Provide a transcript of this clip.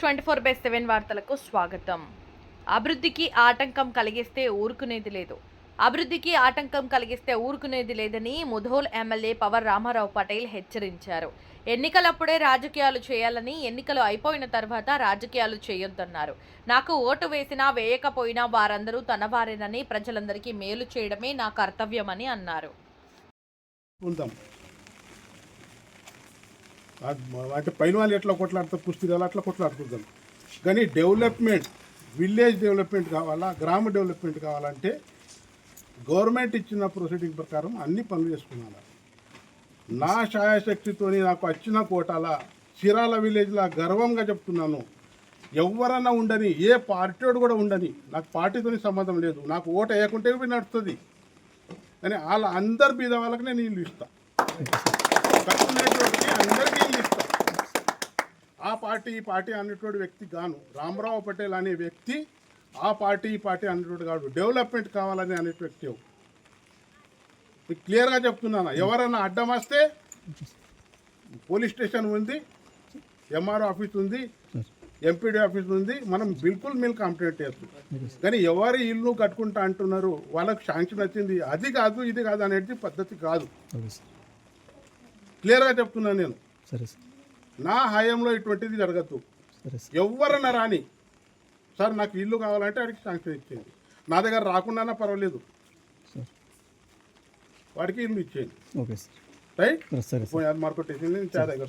Twenty four by seven వార్తలకు స్వాగతం. అభివృద్ధికి ఆటంకం కలిగిస్తే ఊరుకునేది లేదు. అభివృద్ధికి ఆటంకం కలిగిస్తే ఊరుకునేది లేదని ముధోల్ ఎమ్మెల్యే పవర్ రామారావు పటేల్ హెచ్చరించారు. ఎన్నికలప్పుడే రాజకీయాలు చేయాలని ఎన్నికలు అయిపోయిన తర్వాత రాజకీయాలు చేయొద్దన్నారు. నాకు ఓటు వేసినా వేయకపోయినా వారందరూ తన వారేనని ప్రజలందరికీ మేలు చేయడమే నా కర్తవ్యమని అన్నారు. అంటే పైన వాళ్ళు ఎట్లా కొట్లాడతారు పుస్తకాలు అట్లా కొట్లాడుకుంటాం కానీ డెవలప్మెంట్ విలేజ్ డెవలప్మెంట్ కావాలా గ్రామ డెవలప్మెంట్ కావాలంటే గవర్నమెంట్ ఇచ్చిన ప్రొసీడింగ్ ప్రకారం అన్ని పనులు చేసుకున్నాను నా ఛాయాశక్తితోని నాకు వచ్చిన కోటాల చిరాల విలేజ్లా గర్వంగా చెప్తున్నాను. ఎవరన్నా ఉండని ఏ పార్టీడు కూడా ఉండని నాకు పార్టీతోని సంబంధం లేదు. నాకు ఓటు వేయకుంటే నడుస్తుంది. కానీ వాళ్ళ అందరి బీద వాళ్ళకి నేను ఇల్లు అందరికీ ఆ పార్టీ ఈ పార్టీ అన్నటువంటి వ్యక్తి గాను రామరావు పటేల్ అనే వ్యక్తి ఆ పార్టీ ఈ పార్టీ అన్నటువంటి కాదు డెవలప్మెంట్ కావాలని అనే వ్యక్తి మీకు క్లియర్గా చెప్తున్నాను? ఎవరైనా అడ్డం వస్తే పోలీస్ స్టేషన్ ఉంది ఎంఆర్ఓ ఆఫీస్ ఉంది ఎంపీడీ ఆఫీస్ ఉంది మనం బిల్కుల్ మీరు కంప్లైంట్ చేస్తున్నాం కానీ ఎవరు ఇల్లు కట్టుకుంటా అంటున్నారు? వాళ్ళకు శాంక్షన్ వచ్చింది. అది కాదు ఇది కాదు అనేది పద్ధతి కాదు. క్లియర్గా చెప్తున్నాను నేను. సరే సార్. నా హయాంలో ఇటువంటిది జరగద్దు. ఎవరన్నా రాని సార్ నాకు ఇల్లు కావాలంటే వాడికి శాంక్షన్ ఇచ్చేయండి. నా దగ్గర రాకుండానే పర్వాలేదు. సార్. వాడికి ఇల్లు ఇచ్చేయండి. Okay sir. రైట్? సరే మార్కెట్ వేసింది నేను చా దగ్గర